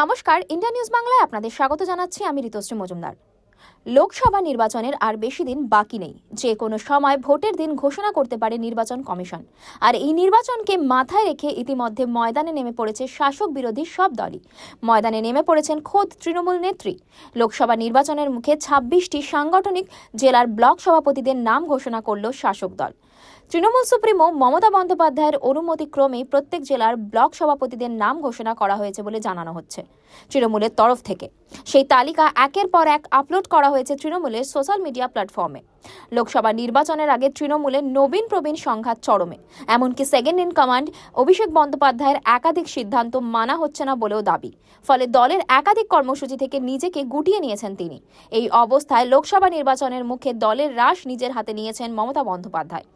নমস্কার, India news বাংলায় আপনাদের স্বাগত জানাচ্ছি আমি ঋতুশ্রী মজুমদার। লোকসভা নির্বাচনের আর বেশি দিন বাকি নেই। যে কোনো সময় ভোটের দিন ঘোষণা করতে পারে নির্বাচন কমিশন। আর এই নির্বাচনকে মাথায় রেখে ইতিমধ্যে ময়দানে নেমে পড়েছে শাসক বিরোধী সব দলই। ময়দানে নেমে পড়েছেন খোদ তৃণমূল নেত্রী। লোকসভা নির্বাচনের মুখে ছাব্বিশটি সাংগঠনিক জেলার ব্লক সভাপতিদের নাম ঘোষণা করল শাসক দল। তৃণমূল সুপ্রিমো মমতা বন্দ্যোপাধ্যায়ের অনুমতিক্রমে প্রত্যেক জেলার ব্লক সভাপতিদের নাম ঘোষণা করা হয়েছে বলে জানানো হচ্ছে তৃণমূলের তরফ থেকে। সেই তালিকা একের পর এক আপলোড করা হয়েছে তৃণমূলের সোশ্যাল মিডিয়া প্ল্যাটফর্মে। লোকসভা নির্বাচনের আগে তৃণমূলের নবীন প্রবীণ সংঘাত চরমে। এমনকি সেকেন্ড ইন কমান্ড অভিষেক বন্দ্যোপাধ্যায়ের একাধিক সিদ্ধান্ত মানা হচ্ছে না বলেও দাবি। ফলে দলের একাধিক কর্মসূচি থেকে নিজেকে গুটিয়ে নিয়েছেন তিনি। এই অবস্থায় লোকসভা নির্বাচনের মুখে দলের রাশ নিজের হাতে নিয়েছেন মমতা বন্দ্যোপাধ্যায়।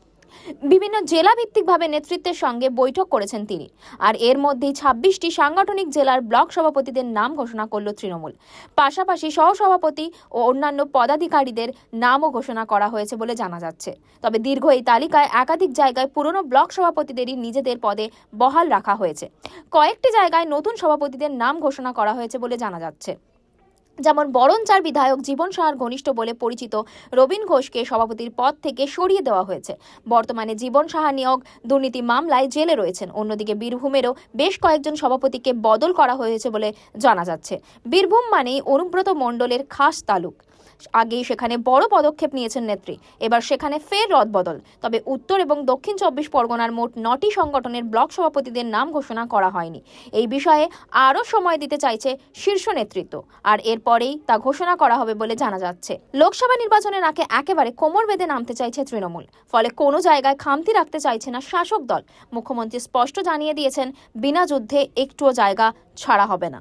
বিভিন্ন জেলা ভিত্তিকভাবে নেতৃত্বের সঙ্গে বৈঠক করেছেন তিনি। আর এর মধ্যেই ছাব্বিশটি সাংগঠনিক জেলার ব্লক সভাপতিদের নাম ঘোষণা করল তৃণমূল। পাশাপাশি সহসভাপতি ও অন্যান্য পদাধিকারীদের নামও ঘোষণা করা হয়েছে বলে জানা যাচ্ছে। তবে দীর্ঘ এই তালিকায় একাধিক জায়গায় পুরনো ব্লক সভাপতিদেরই নিজেদের পদে বহাল রাখা হয়েছে। কয়েকটি জায়গায় নতুন সভাপতিদের নাম ঘোষণা করা হয়েছে বলে জানা যাচ্ছে। যেমন বরঞ্চার বিধায়ক জীবন সাহার ঘনিষ্ঠ বলে পরিচিত রবীন ঘোষকে সভাপতির পদ থেকে সরিয়ে দেওয়া হয়েছে। বর্তমানে জীবন সাহা নিয়োগ দুর্নীতি মামলায় জেলে রয়েছেন। অন্যদিকে বীরভূমেরও বেশ কয়েকজন সভাপতিকে বদল করা হয়েছে বলে জানা যাচ্ছে। বীরভূম মানেই অনুব্রত মণ্ডলের খাস তালুক। আগেই সেখানে বড় পদক্ষেপ নিয়েছেন নেত্রী। এবার সেখানে ফের রদবদল তবে উত্তর এবং দক্ষিণ চব্বিশ পরগনার মোট নটি সংগঠনের ব্লক সভাপতিদের নাম ঘোষণা করা হয়নি। এই বিষয়ে আরও সময় দিতে চাইছে শীর্ষ নেতৃত্ব। আর এরপরেই তা ঘোষণা করা হবে বলে জানা যাচ্ছে। লোকসভা নির্বাচনের আগে একেবারে কোমর বেঁধে নামতে চাইছে তৃণমূল। ফলে কোনো জায়গায় খামতি রাখতে চাইছে না শাসক দল। মুখ্যমন্ত্রী স্পষ্ট জানিয়ে দিয়েছেন, বিনা যুদ্ধে একটুও জায়গা ছাড়া হবে না।